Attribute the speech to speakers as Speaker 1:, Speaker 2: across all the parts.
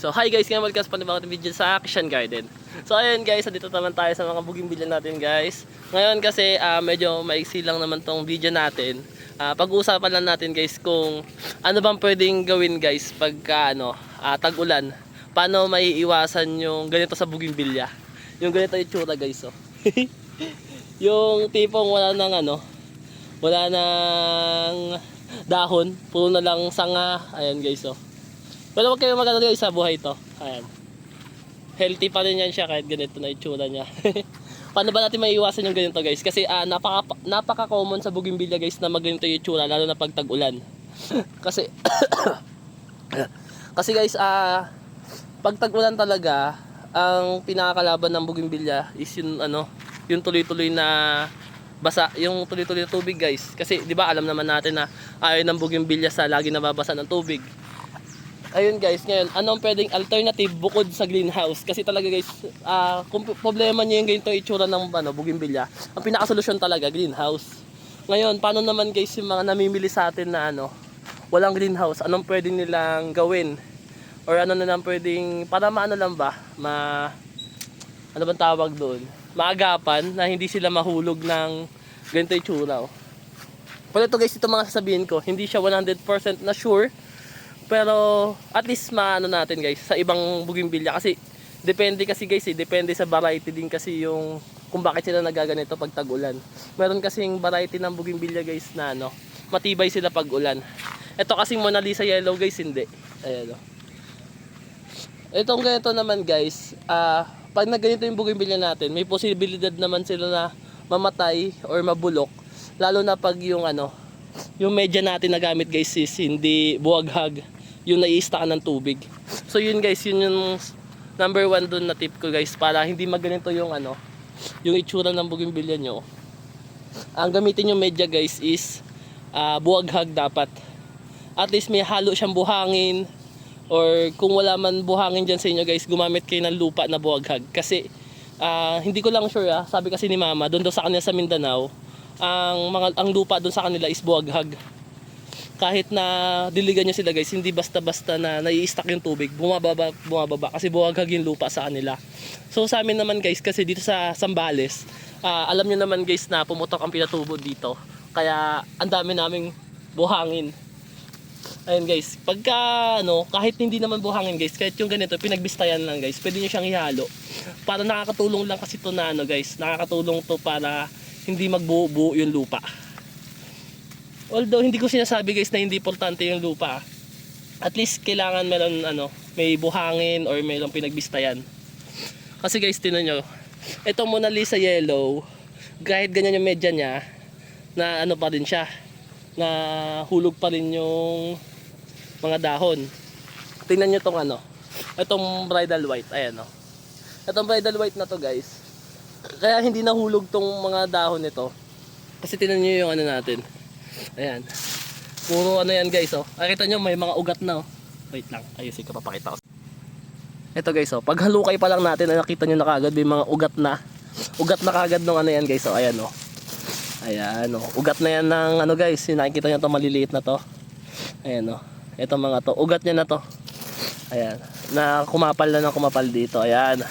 Speaker 1: So hi guys, ngayon welcome sa panibagong video sa Action Garden. So ayun guys, dito naman tayo sa mga bugimbilya natin guys. Ngayon kasi ah, medyo maiksi lang naman tong video natin. Ah, pag-uusapan lang natin guys kung ano bang pwedeng gawin guys pagka ano, ah, tag-ulan. Paano maiiwasan yung ganito sa bugimbilya. Yung ganito yung tsura guys oh. yung tipong wala nang ano, wala nang dahon, puro na lang sanga. Ayan guys oh. Pero wag kayong magano guys sa buhay to. Ayan. Healthy pa rin yan siya kahit ganito na itsura niya. Paano ba natin maiiwasan yung ganito guys? Kasi ah, napaka, napaka common sa bugimbilya guys na magganito yung itsura lalo na pag tag-ulan. kasi kasi guys ah pag tag-ulan talaga ang pinakakalaban ng bugimbilya is yung ano yung tuloy-tuloy na basa yung tuloy-tuloy na tubig guys kasi di ba alam naman natin na ayaw ng bugimbilya sa lagi nababasa ng tubig ayun guys, ngayon, anong pwedeng alternative bukod sa greenhouse? Kasi talaga guys, ah kung problema niyo yung ganito itsura ng ano, bugimbilya, ang pinakasolusyon talaga, greenhouse. Ngayon, paano naman guys yung mga namimili sa atin na ano, walang greenhouse, anong pwedeng nilang gawin? Or ano na lang pwedeng, para maano lang ba, ma, ano bang tawag doon? Maagapan na hindi sila mahulog ng ganito itsura. Oh. Pero ito guys, ito mga sasabihin ko, hindi siya 100% na sure pero at least maano natin guys sa ibang bugimbilya kasi depende kasi guys eh, depende sa variety din kasi yung kung bakit sila nagaganito pag tag-ulan. Meron kasing variety ng bugimbilya guys na ano, matibay sila pag ulan. Ito kasing Mona Lisa yellow guys hindi. Ayan oh. Itong ganito naman guys, ah pag nagganito yung bugimbilya natin, may posibilidad naman sila na mamatay or mabulok. Lalo na pag yung ano, yung media natin na gamit guys is hindi buwaghag yung naiista ng tubig. So yun guys, yun yung number one dun na tip ko guys para hindi maganito yung ano, yung itsura ng bougainvillea nyo. Ang gamitin yung media guys is ah, buwaghag dapat. At least may halo siyang buhangin or kung wala man buhangin dyan sa inyo guys, gumamit kayo ng lupa na buwaghag. Kasi ah, hindi ko lang sure ah, sabi kasi ni mama, doon daw sa kanila sa Mindanao, ang mga ang lupa doon sa kanila is buwaghag kahit na diligan nyo sila guys, hindi basta-basta na nai-stack yung tubig, bumababa, bumababa kasi buwaghag yung lupa sa kanila. So sa amin naman guys, kasi dito sa Sambales, ah, alam nyo naman guys na pumutok ang pinatubo dito. Kaya ang dami naming buhangin. Ayun guys, pagka ano, kahit hindi naman buhangin guys, kahit yung ganito, pinagbistayan lang guys, pwede nyo siyang ihalo. Para nakakatulong lang kasi to na ano guys, nakakatulong to para hindi magbuo-buo yung lupa. Although hindi ko sinasabi guys na hindi importante yung lupa. At least kailangan meron ano, may buhangin or mayroong pinagbistayan. Kasi guys, tinan nyo. Ito Mona Lisa yellow. Kahit ganyan yung medya niya, na ano pa rin siya. Na hulog pa rin yung mga dahon. Tingnan nyo tong ano. Itong bridal white. Ayan o. Itong bridal white na to guys. Kaya hindi nahulog tong mga dahon nito. Kasi tinan nyo yung ano natin. Ayan. Puro ano yan guys oh. Nakita nyo may mga ugat na oh. Wait lang. Ayusin ko papakita ko. Ito guys oh. Pag halukay pa lang natin nakita nyo na kagad may mga ugat na. Ugat na kagad nung ano yan guys oh. Ayan oh. Ayan oh. Ugat na yan ng ano guys. Yung Nakikita nyo to maliliit na to. Ayan oh. Ito mga to. Ugat niya na to. Ayan. Na kumapal na ng kumapal dito. Ayan.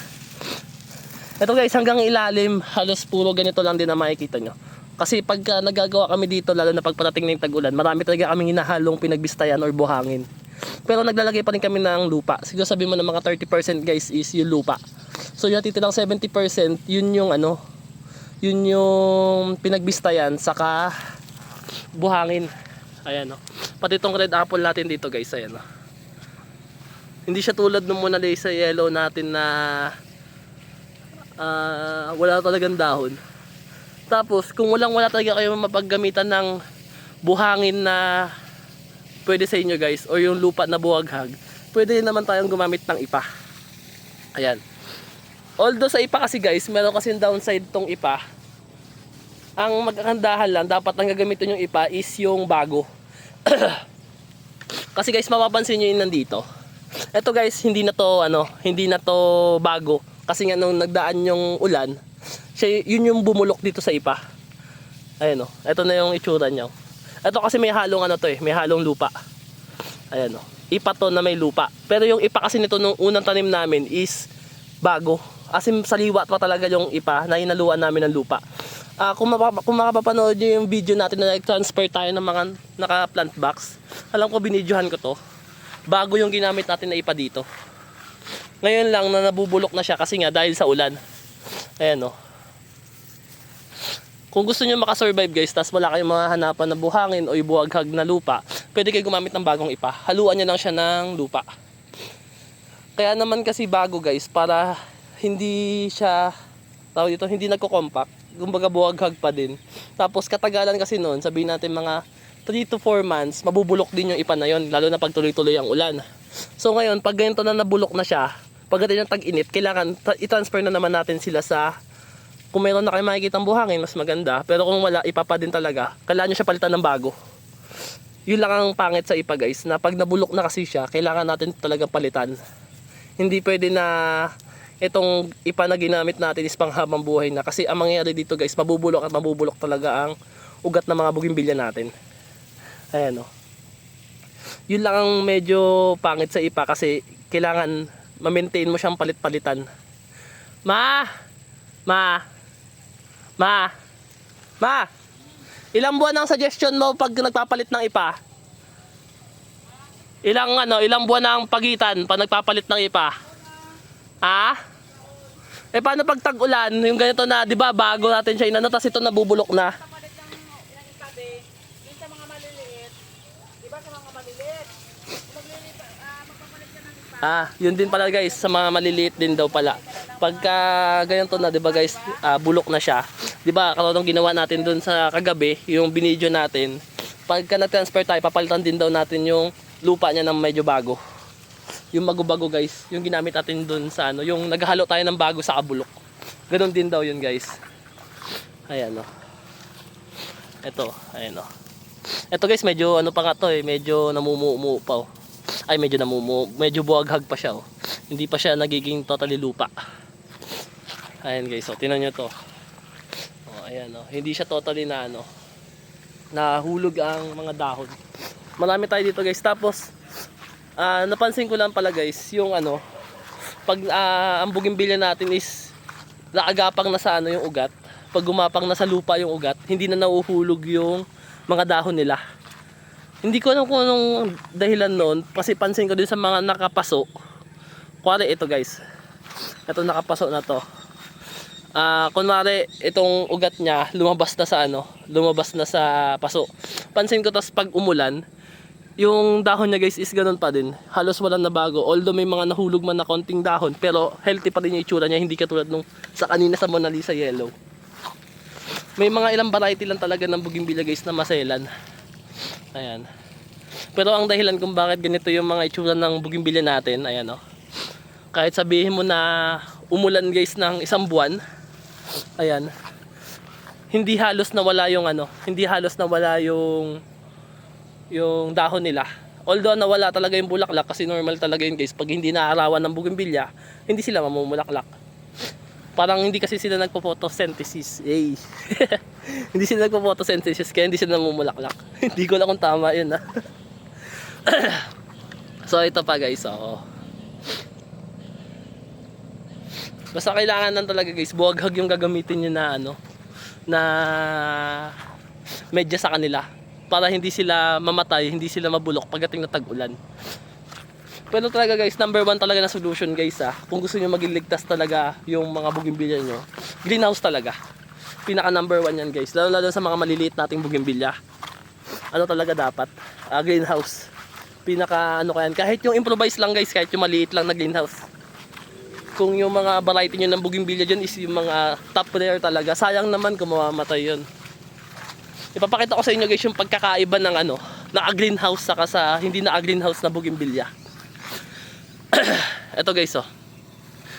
Speaker 1: Ito guys, hanggang ilalim, halos puro ganito lang din na makikita nyo. Kasi pagka nagagawa kami dito, lalo na pagparating na yung tag-ulan, marami talaga kaming hinahalong pinagbistayan or buhangin. Pero naglalagay pa rin kami ng lupa. Siguro sabi mo na mga 30% guys is yung lupa. So yung natitirang 70%, yun yung ano, yun yung pinagbistayan, saka buhangin. Ayan o. Pati itong red apple natin dito guys, ayan o. Hindi siya tulad nung Mona Lisa yellow natin na ah, wala talagang dahon. Tapos, kung walang wala talaga kayo mapaggamitan ng buhangin na pwede sa inyo guys, or yung lupa na buwaghag, pwede naman tayong gumamit ng ipa. Ayan. Although sa ipa kasi guys, meron kasi downside tong ipa. Ang magkakandahan lang, dapat ang gagamitin yung ipa is yung bago. kasi guys, mapapansin nyo yun nandito. Ito guys, hindi na to ano, hindi na to bago. Kasi nga nung nagdaan yung ulan, siya, yun yung bumulok dito sa ipa. Ayan o. Ito na yung itsura niya. Ito kasi may halong ano to eh. May halong lupa. Ayan o. ipa to na may lupa. Pero yung ipa kasi nito nung unang tanim namin is bago. As in, saliwa pa talaga yung ipa na inaluan namin ng lupa. Ah, kung, mapapa, kung makapapanood nyo yung video natin na nag-transfer tayo ng mga naka-plant box, alam ko binidyohan ko to. Bago yung ginamit natin na ipa dito. Ngayon lang na nabubulok na siya kasi nga dahil sa ulan. Ayan o. Kung gusto nyo makasurvive guys, tas wala kayong mga hanapan na buhangin o ibuhaghag na lupa, pwede kayo gumamit ng bagong ipa. Haluan nyo lang siya ng lupa. Kaya naman kasi bago guys, para hindi siya, tawag dito, hindi nagko-compact. Kumbaga buhaghag pa din. Tapos katagalan kasi noon, sabihin natin mga 3 to 4 months, mabubulok din yung ipa na yon lalo na pag tuloy-tuloy ang ulan. So ngayon, pag ganito na nabulok na siya, pagdating ng tag-init, kailangan i-transfer na naman natin sila sa kung meron na kayo makikita buhangin, mas maganda. Pero kung wala, ipapa din talaga. Kailangan nyo siya palitan ng bago. Yun lang ang pangit sa ipa guys, na pag nabulok na kasi siya, kailangan natin talaga palitan. Hindi pwede na itong ipa na ginamit natin is panghabang buhay na. Kasi ang mangyayari dito guys, mabubulok at mabubulok talaga ang ugat ng mga bugimbilya natin. Ayan o. Yun lang ang medyo pangit sa ipa kasi kailangan ma-maintain mo siyang palit-palitan. Ma! Ma! Ma! Ma! Ilang buwan ang suggestion mo pag nagpapalit ng ipa? Ilang ano, ilang buwan ang pagitan pag nagpapalit ng ipa? Ha? Eh paano pag tag-ulan, yung ganito na, 'di ba, bago natin siya inano tapos ito nabubulok na.
Speaker 2: Ah.
Speaker 1: Ah, yun din pala guys, sa mga maliliit din daw pala. Pagka ganito na, 'di ba guys, ah, bulok na siya. 'Di ba? Katulad ginawa natin doon sa kagabi, yung binidyo natin. Pagka na-transfer tayo, papalitan din daw natin yung lupa niya ng medyo bago. Yung bago-bago guys, yung ginamit natin doon sa ano, yung naghalo tayo ng bago sa kabulok. Ganon din daw yun guys. Ayan o. Ito, ayan o. Ito guys, medyo ano pa nga to eh, medyo namumumu pa oh. Ay, medyo namumu, medyo buwaghag pa siya oh. Hindi pa siya nagiging totally lupa. Ayan guys, so tinan nyo to. Ayan oh. Hindi siya totally na ano, nahulog ang mga dahon. Marami tayo dito guys. Tapos, ah, napansin ko lang pala guys, yung ano, pag ah, ang bugimbilya natin is naagapang na sa ano yung ugat, pag gumapang na sa lupa yung ugat, hindi na nauhulog yung mga dahon nila. Hindi ko alam kung anong dahilan noon, kasi pansin ko din sa mga nakapaso. Kuwari ito guys. Ito nakapaso na to. Ah, kunwari itong ugat niya lumabas na sa ano, lumabas na sa paso. Pansin ko tas pag umulan, yung dahon niya guys is ganun pa din. Halos walang nabago. Although may mga nahulog man na konting dahon, pero healthy pa rin yung itsura niya, hindi katulad nung sa kanina sa Mona Lisa Yellow. May mga ilang variety lang talaga ng bougainvillea guys na maselan. Ayan. Pero ang dahilan kung bakit ganito yung mga itsura ng bougainvillea natin, ayan oh. Kahit sabihin mo na umulan guys ng isang buwan, ayan. Hindi halos nawala yung ano, hindi halos nawala yung yung dahon nila. Although nawala talaga yung bulaklak kasi normal talaga yun guys. Pag hindi naarawan ng bougainvillea, hindi sila mamumulaklak. Parang hindi kasi sila nagpo-photosynthesis. Yay. hindi sila nagpo-photosynthesis kaya hindi sila namumulaklak. hindi ko lang kung tama yun ha. so ito pa guys, oh. Basta kailangan lang talaga guys, buwaghag yung gagamitin nyo na ano, na medya sa kanila para hindi sila mamatay, hindi sila mabulok pagdating na tag-ulan. Pero talaga guys, number one talaga na solution guys ah. Kung gusto niyo maging ligtas talaga yung mga bougainvillea nyo, greenhouse talaga. Pinaka number one yan guys. Lalo lalo sa mga maliliit nating bougainvillea. Ano talaga dapat? Ah, greenhouse. Pinaka ano kayan. Kahit yung improvise lang guys, kahit yung maliit lang na greenhouse. Kung yung mga variety nyo ng bougainvillea dyan is yung mga top rare talaga. Sayang naman kung mamamatay yun. Ipapakita ko sa inyo guys yung pagkakaiba ng ano, naka-greenhouse saka sa hindi naka-greenhouse na bougainvillea. Ito guys oh.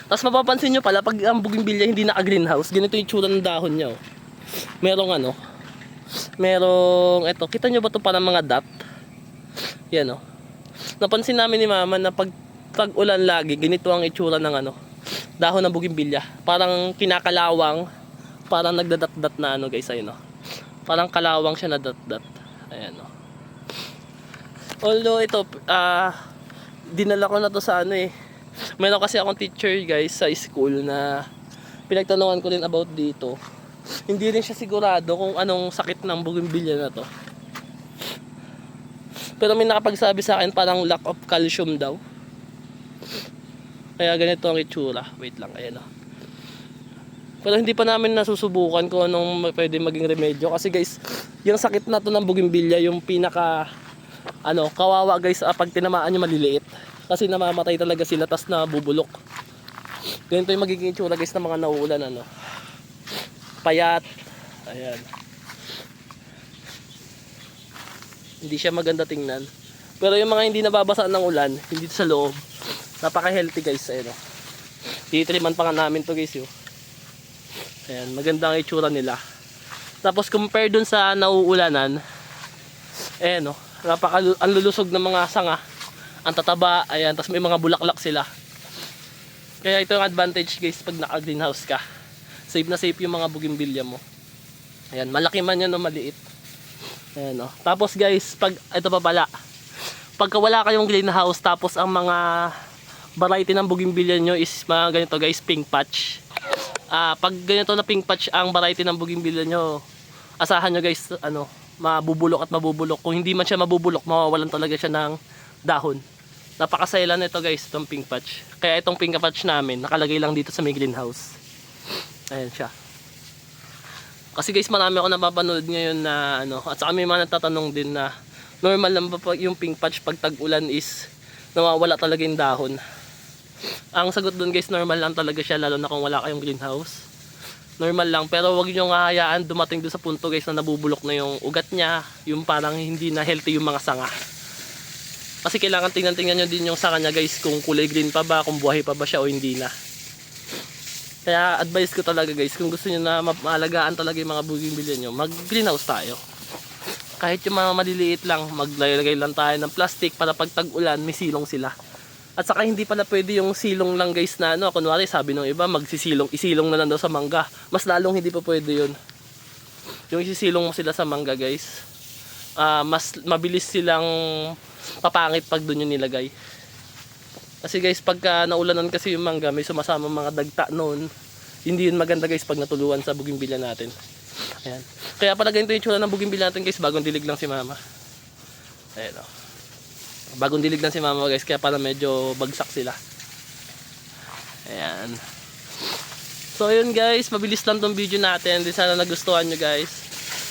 Speaker 1: Tapos mapapansin nyo pala pag ang bougainvillea hindi naka-greenhouse, ganito yung tsura ng dahon niya oh. Merong ano, merong eto, kita nyo ba to parang mga dot? Yan oh. Napansin namin ni mama na pag pag ulan lagi, ganito ang itsura ng ano, dahon ng bougainvillea. Parang kinakalawang, parang nagdadat-dat na ano guys, ayun oh. Parang kalawang siya na dat-dat. Ayan oh. Although ito, ah, dinala ko na to sa ano eh. Meron kasi akong teacher guys sa school na pinagtanungan ko din about dito. Hindi rin siya sigurado kung anong sakit ng bougainvillea na to. Pero may nakapagsabi sa akin parang lack of calcium daw. Kaya ganito ang itsura. Wait lang, ayan o. Pero hindi pa namin nasusubukan kung anong pwede maging remedyo. Kasi guys, yung sakit na to ng bougainvillea, yung pinaka, ano, kawawa guys, ah, pag tinamaan nyo maliliit. Kasi namamatay talaga sila, tas nabubulok. Ganito yung magiging itsura guys ng mga nauulan, ano. Payat. Ayan. Hindi siya maganda tingnan. Pero yung mga hindi nababasa ng ulan, hindi sa loob, napaka-healthy guys. Ayan o. Titiriman pa nga namin to guys yun. Ayan, maganda ang itsura nila. Tapos compare dun sa nauulanan, ayan o, napaka ang lulusog ng mga sanga. Ang tataba, ayan, tapos may mga bulaklak sila. Kaya ito yung advantage guys pag naka-greenhouse ka. Safe na safe yung mga bougainvillea mo. Ayan, malaki man yan o maliit. Ayan o. Tapos guys, pag, ito pa pala. Pagka wala kayong greenhouse, tapos ang mga variety ng bougainvillea nyo is mga ganito guys, pink patch. Ah, pag ganito na pink patch ang variety ng bougainvillea nyo, asahan nyo guys, ano, mabubulok at mabubulok. Kung hindi man siya mabubulok, mawawalan talaga siya ng dahon. Napakasayla na ito guys, itong pink patch. Kaya itong pink patch namin, nakalagay lang dito sa may greenhouse. Ayan siya. Kasi guys, marami ako napapanood ngayon na ano, at saka may mga nagtatanong din na normal lang ba yung pink patch pag tag-ulan is nawawala talaga yung dahon. Ang sagot dun guys, normal lang talaga siya lalo na kung wala kayong greenhouse. Normal lang, pero wag niyo nga hayaan dumating doon sa punto guys na nabubulok na yung ugat niya, yung parang hindi na healthy yung mga sanga. Kasi kailangan tingnan-tingnan nyo din yung sanga niya guys kung kulay green pa ba, kung buhay pa ba siya o hindi na. Kaya advice ko talaga guys, kung gusto niyo na ma- maalagaan talaga yung mga bougainvillea nyo, mag greenhouse tayo. Kahit yung mga maliliit lang, maglagay lang tayo ng plastic para pag tag-ulan, may silong sila. At saka hindi pala pwede yung silong lang guys na ano, kunwari sabi ng iba, magsisilong, isilong na lang daw sa mangga. Mas lalong hindi pa pwede yun. Yung isisilong mo sila sa mangga guys, ah mas mabilis silang papangit pag doon yung nilagay. Kasi guys, pagka naulanan kasi yung mangga, may sumasama mga dagta noon. Hindi yun maganda guys pag natuluan sa bougainvillea natin. Ayan. Kaya pala ganito yung tsura ng bougainvillea natin guys, bagong dilig lang si mama. Ayan o. Bagong dilig lang si mama guys, kaya pala medyo bagsak sila. Ayan. So yun guys, mabilis lang tong video natin. Di sana nagustuhan nyo guys.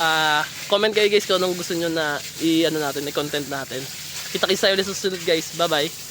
Speaker 1: Ah, comment kayo guys kung anong gusto nyo na i-ano natin, i-content natin. Kita-kita ulit sa susunod guys. Bye bye.